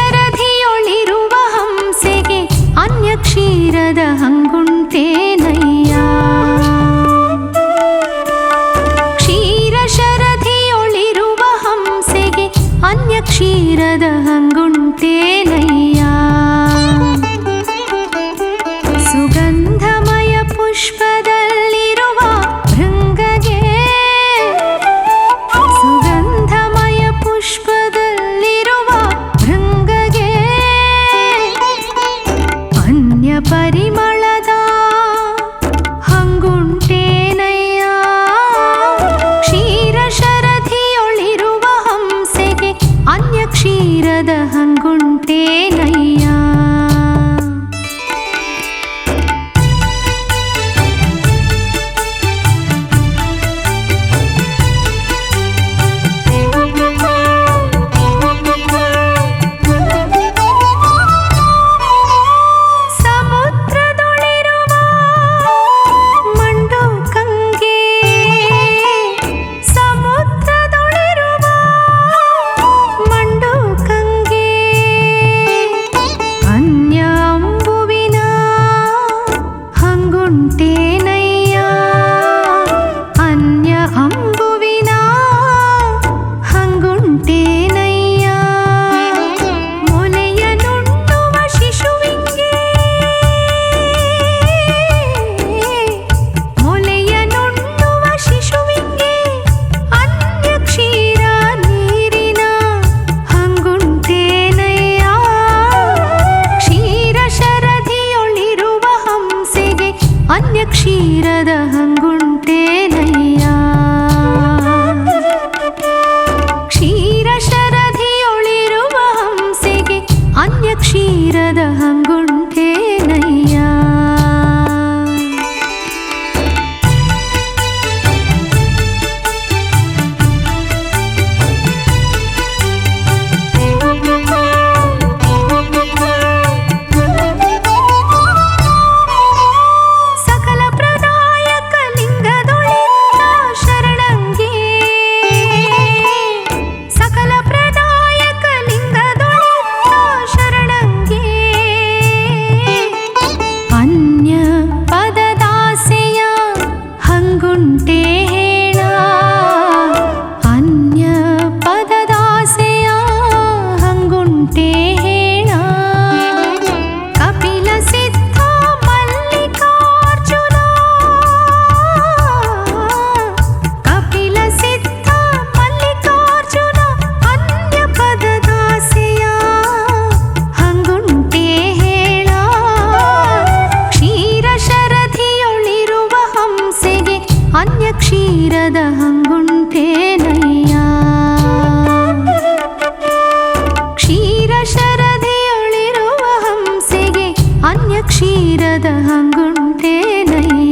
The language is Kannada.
ಕ್ಷೀರಶರಧಿಯೊಳಿರುವ ಹಂಸೆಗೆ ಅನ್ಯ ಕ್ಷೀರದ ಹಂಗು ತೀರದ ಹಂಗುಂಟೇನಯ್ಯ. क्षीरदहङ्गुण् con tên क्षीरदहङ्गुण्ठेनै